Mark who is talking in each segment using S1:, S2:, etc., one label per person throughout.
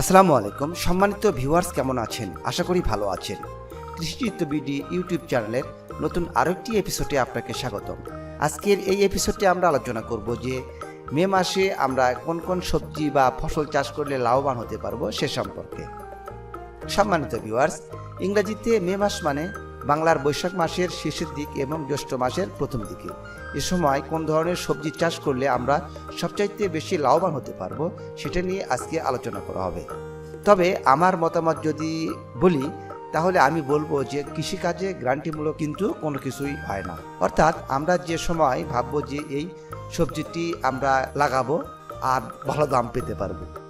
S1: আসসালামু আলাইকুম। সম্মানিত ভিউয়ার্স, কেমন আছেন? আশা করি ভালো আছেন। কৃষিচিত্র বিডি ইউটিউব চ্যানেলের নতুন আরেকটি এপিসোডে আপনাকে স্বাগতম। আজকের এই এপিসোডে আমরা আলোচনা করব যে, মে মাসে আমরা কোন কোন সবজি বা ফসল চাষ করলে লাভবান হতে পারব সে সম্পর্কে। সম্মানিত ভিউয়ার্স, ইংরেজিতে মে মাস মানে বাংলার বৈশাখ মাসের শেষের দিক এবং জ্যৈষ্ঠ মাসের প্রথম দিকে। এ সময় কোন ধরনের সবজি চাষ করলে আমরা সবচাইতে বেশি লাভবান হতে পারব, সেটা নিয়ে আজকে আলোচনা করা হবে। তবে আমার মতামত যদি বলি, তাহলে আমি বলব যে কৃষিকাজে গ্রান্টিমূলক কিন্তু কোনো কিছুই হয় না। অর্থাৎ আমরা যে সময় ভাববো যে এই সবজিটি আমরা লাগাবো, আর ভালো দাম পেতে পারব।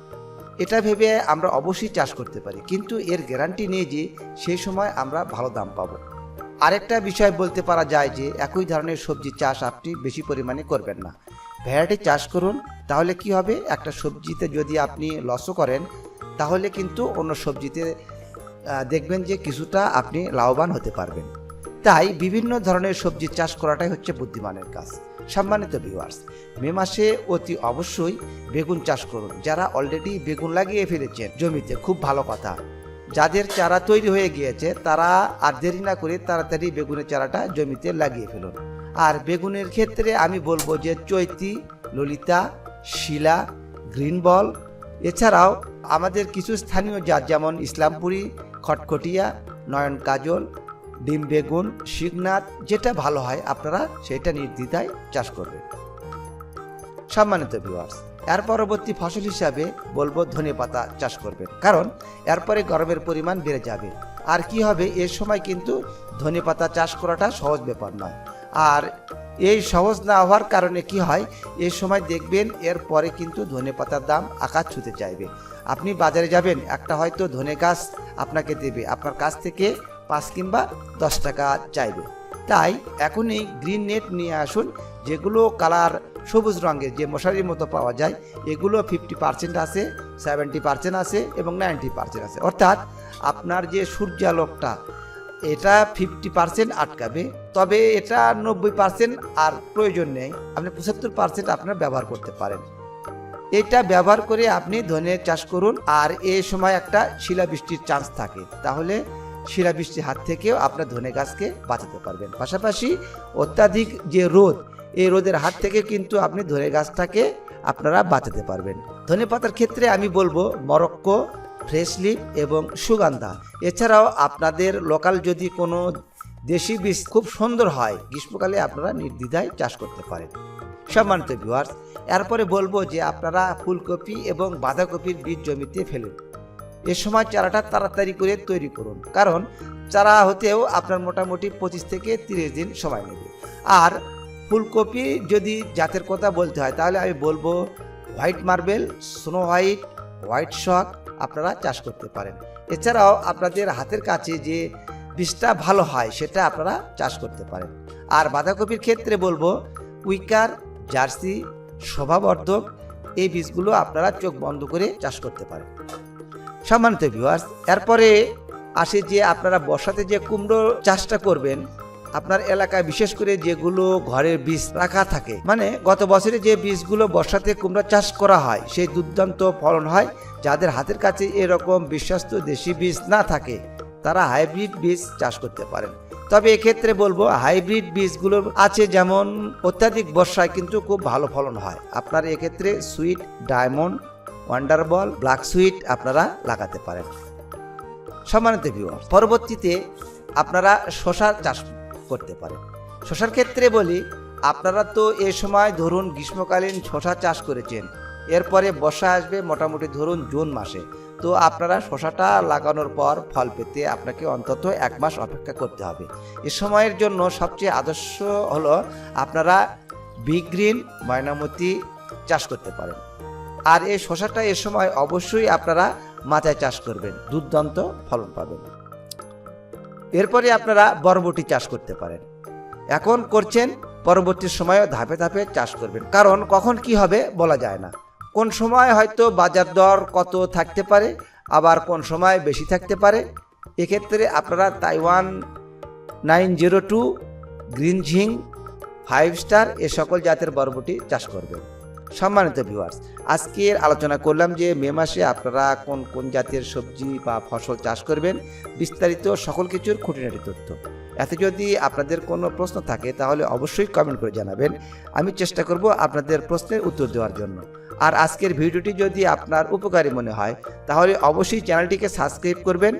S1: এটা ভেবে আমরা অবশ্যই চাষ করতে পারি। কিন্তু এর গ্যারান্টি নেই যে সেই সময় আমরা ভালো দাম পাবো। আরেকটা বিষয় বলতে পারা যায় যে একই ধরনের সবজি চাষ আপনি বেশি পরিমাণে করবেন না। ভ্যারাইটি চাষ করুন, তাহলে কি হবে? একটা সবজিতে যদি আপনি লসও করেন, তাহলে কিন্তু অন্য সবজিতে দেখবেন যে কিছুটা আপনি লাভবান হতে পারবেন। তাই বিভিন্ন ধরনের সবজি চাষ করাটাই হচ্ছে বুদ্ধিমানের কাজ। সম্মানিত ভিউয়ার্স মে মাসে অতি অবশ্যই বেগুন চাষ করুন। যারা অলরেডি বেগুন লাগিয়ে ফেলেছেন জমিতে, খুব ভালো কথা। যাদের চারা তৈরি হয়ে গিয়েছে, তারা আর দেরি না করে তাড়াতাড়ি বেগুনের চারাটা জমিতে লাগিয়ে ফেলুন। আর বেগুনের ক্ষেত্রে আমি বলব যে চৈতি, ললিতা, শিলা গ্রিন বল এছাড়াও আমাদের কিছু স্থানীয় জাত, যেমন ইসলামপুরি, খটখটিয়া, নয়ন কাজল ডিম, বেগুন শিবনাথ যেটা ভালো হয় আপনারা সেটা নির্দ্বিধায় চাষ করবেন। সম্মানিত ভিউয়ার্স এর পরবর্তী ফসল হিসাবে বলব ধনে পাতা চাষ করবেন। কারণ এরপরে গরমের পরিমাণ বেড়ে যাবে। আর কি হবে এর সময় কিন্তু ধনে পাতা চাষ করাটা সহজ ব্যাপার নয়। আর এই সহজ না হওয়ার কারণে কি হয় এই সময় দেখবেন এর পরে কিন্তু ধনে পাতার দাম আকাশ ছুতে চাইবে। আপনি বাজারে যাবেন, একটা হয়তো ধনে গাছ আপনাকে দেবে। আপনার কাছ থেকে পাঁচ কিংবা দশ টাকা চাইবে। তাই এখনই গ্রিন নেট নিয়ে আসুন, যেগুলো কালার সবুজ রঙের, যে মশারির মতো পাওয়া যায়, এগুলো ফিফটি পার্সেন্ট আছে সেভেন্টি পার্সেন্ট আছে এবং নাইনটি পার্সেন্ট আছে। অর্থাৎ আপনার যে সূর্যালোকটা, এটা ফিফটি পার্সেন্ট আটকাবে, তবে এটা নব্বই পার্সেন্ট আর প্রয়োজন নেই, আপনি পঁচাত্তর পার্সেন্ট আপনার ব্যবহার করতে পারেন। এটা ব্যবহার করে আপনি ধনে চাষ করুন, আর এ সময় একটা শিলাবৃষ্টির চান্স থাকে। তাহলে শিলাবৃষ্টির হাত থেকেও আপনার ধনে গাছকে বাঁচাতে পারবেন। পাশাপাশি অত্যাধিক যে রোদ, এই রোদের হাত থেকে কিন্তু আপনি ধনে গাছটাকে আপনারা বাঁচাতে পারবেন। ধনে পাতার ক্ষেত্রে আমি বলব মরক্কো, ফ্রেশ লিপ এবং সুগন্ধা। এছাড়াও আপনাদের লোকাল যদি কোনো দেশি বীজ খুব সুন্দর হয়, গ্রীষ্মকালে আপনারা নির্দ্বিধায় চাষ করতে পারেন। সম্মানিত ভিউয়ার্স এরপরে বলব যে আপনারা ফুলকপি এবং বাঁধাকপির বীজ জমিতে ফেলুন। এ সময় চারাটা তাড়াতাড়ি করে তৈরি করুন। কারণ চারা হতেও আপনার মোটামুটি পঁচিশ থেকে তিরিশ দিন সময় নেবে। আর ফুলকপি যদি জাতের কথা বলতে হয়, তাহলে আমি বলব white marble, snow white white shock আপনারা চাষ করতে পারেন। এছাড়াও আপনাদের হাতের কাছে যে বীজটা ভালো হয়, সেটা আপনারা চাষ করতে পারেন। আর বাঁধাকপির ক্ষেত্রে বলব উইকার, জার্সি, শোভাবর্ধক, এই বীজগুলো আপনারা চোখ বন্ধ করে চাষ করতে পারেন। সম্মানিত ভিউয়ার্স এরপরে আসে যে আপনারা বর্ষাতে যে কুমড়ো চাষটা করবেন, আপনার এলাকায় বিশেষ করে যেগুলো ঘরের বীজ রাখা থাকে মানে গত বছরে যে বীজগুলো বর্ষাতে কুমড়ো চাষ করা হয়, সেই দুর্দান্ত ফলন হয়, যাদের হাতের কাছে এরকম বিশ্বস্ত দেশি বীজ না থাকে, তারা হাইব্রিড বীজ চাষ করতে পারেন। তবে এক্ষেত্রে বলব হাইব্রিড বীজগুলো আছে যেমন অত্যাধিক বর্ষায় কিন্তু খুব ভালো ফলন হয়। আপনার এক্ষেত্রে sweet diamond wonderball black sweet আপনারা লাগাতে পারেন। সম্মানিত ভিউয়ার পরবর্তীতে আপনারা শশা চাষ করতে পারেন। শশার ক্ষেত্রে বলি, আপনারা তো এ সময় ধরুন গ্রীষ্মকালীন শশা চাষ করেছেন, এরপরে বর্ষা আসবে মোটামুটি ধরুন জুন মাসে। তো আপনারা শশাটা লাগানোর পর ফল পেতে আপনাকে অন্তত এক মাস অপেক্ষা করতে হবে। এ সময়ের জন্য সবচেয়ে আদর্শ হলো আপনারা বিগ গ্রিন ময়নামতি চাষ করতে পারেন। আর এই শশাটা এ সময় অবশ্যই আপনারা মাথায় চাষ করবেন, দুর্দান্ত ফলন পাবেন। এরপরে আপনারা বরবটি চাষ করতে পারেন। এখন করছেন, পরবর্তী সময়েও ধাপে ধাপে চাষ করবেন। কারণ কখন কি হবে বলা যায় না। কোন সময় হয়তো বাজার দর কত থাকতে পারে, আবার কোন সময় বেশি থাকতে পারে। এক্ষেত্রে আপনারা Taiwan nine zero two green ঝিং five star, এ সকল জাতের বরবটি চাষ করবেন। সম্মানিত ভিউয়ার্স আজকের আলোচনা করলাম যে মে মাসে আপনারা কোন কোন জাতের সবজি বা ফসল চাষ করবেন, বিস্তারিত সকল কিছুর খুঁটিনাটি তথ্য। এতে যদি আপনাদের কোনো প্রশ্ন থাকে, তাহলে অবশ্যই কমেন্ট করে জানাবেন। আমি চেষ্টা করব আপনাদের প্রশ্নের উত্তর দেওয়ার জন্য। আর আজকের ভিডিওটি যদি আপনার উপকারী মনে হয়, তাহলে অবশ্যই চ্যানেলটিকে সাবস্ক্রাইব করবেন।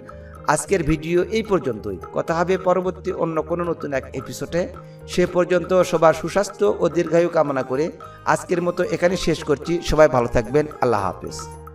S1: আজকের ভিডিও এই পর্যন্তই। কথা হবে পরবর্তী অন্য কোনো নতুন এক এপিসোডে সে পর্যন্ত সবার সুস্বাস্থ্য ও দীর্ঘায়ু কামনা করে আজকের মতো এখানে শেষ করছি। সবাই ভালো থাকবেন। আল্লাহ হাফেজ।